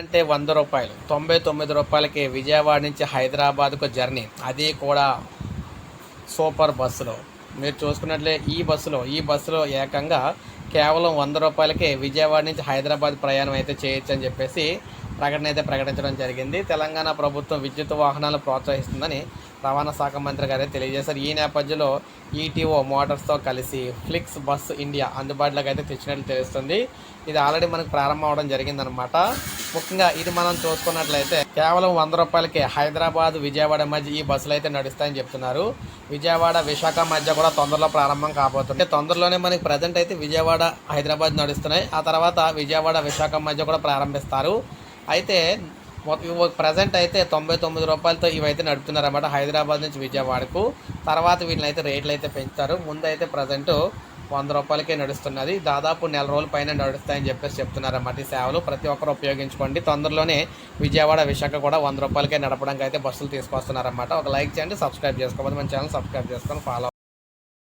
అంటే వంద రూపాయలు. తొంభై తొమ్మిది రూపాయలకి విజయవాడ నుంచి హైదరాబాద్కు జర్నీ. అది కూడా సూపర్ బస్సులో. మీరు చూసుకున్నట్లే ఈ బస్సులో ఈ బస్సులో ఏకంగా కేవలం వంద రూపాయలకే విజయవాడ నుంచి హైదరాబాద్ ప్రయాణం అయితే చేయొచ్చు అని చెప్పేసి ప్రకటన అయితే ప్రకటించడం జరిగింది. తెలంగాణ ప్రభుత్వం విద్యుత్ వాహనాలు ప్రోత్సహిస్తుందని రవాణా శాఖ మంత్రి గారే తెలియజేశారు. ఈ నేపథ్యంలో ఈటీఓ మోటార్స్తో కలిసి ఫ్లిక్స్ బస్ ఇండియా అందుబాటులోకి అయితే తెచ్చినట్లు తెలుస్తుంది. ఇది ఆల్రెడీ మనకు ప్రారంభం అవడం జరిగిందనమాట ముఖ్యంగా ఇది మనం చూసుకున్నట్లయితే కేవలం వంద రూపాయలకి హైదరాబాద్ విజయవాడ మధ్య ఈ బస్సులు అయితే నడుస్తాయని చెప్తున్నారు. విజయవాడ విశాఖ మధ్య కూడా తొందరలో ప్రారంభం కాబోతుంది. తొందరలోనే మనకి ప్రజెంట్ అయితే విజయవాడ హైదరాబాద్ నడుస్తున్నాయి. ఆ తర్వాత విజయవాడ విశాఖ మధ్య కూడా ప్రారంభిస్తారు. అయితే ప్రజెంట్ అయితే తొంభై తొమ్మిది రూపాయలతో ఇవైతే నడుపుతున్నారన్నమాట హైదరాబాద్ నుంచి విజయవాడకు. తర్వాత వీటిని అయితే రేట్లు అయితే పెంచుతారు. ముందు అయితే ప్రజెంట్ వంద రూపాయలకే నడుస్తున్నది. దాదాపు నెల రోజుల పైన నడుస్తాయని చెప్పేసి చెప్తున్నారన్నమాట ఈ సేవలు. ప్రతి ఒక్కరు ఉపయోగించుకోండి. తొందరలోనే విజయవాడ విశాఖ కూడా వంద రూపాయలకే నడపడానికి అయితే బస్సులు తీసుకొస్తున్నారన్నమాట. ఒక లైక్ చేయండి సబ్స్క్రైబ్ చేసుకోవాలి మన ఛానల్ సబ్స్క్రైబ్ చేసుకొని ఫాలో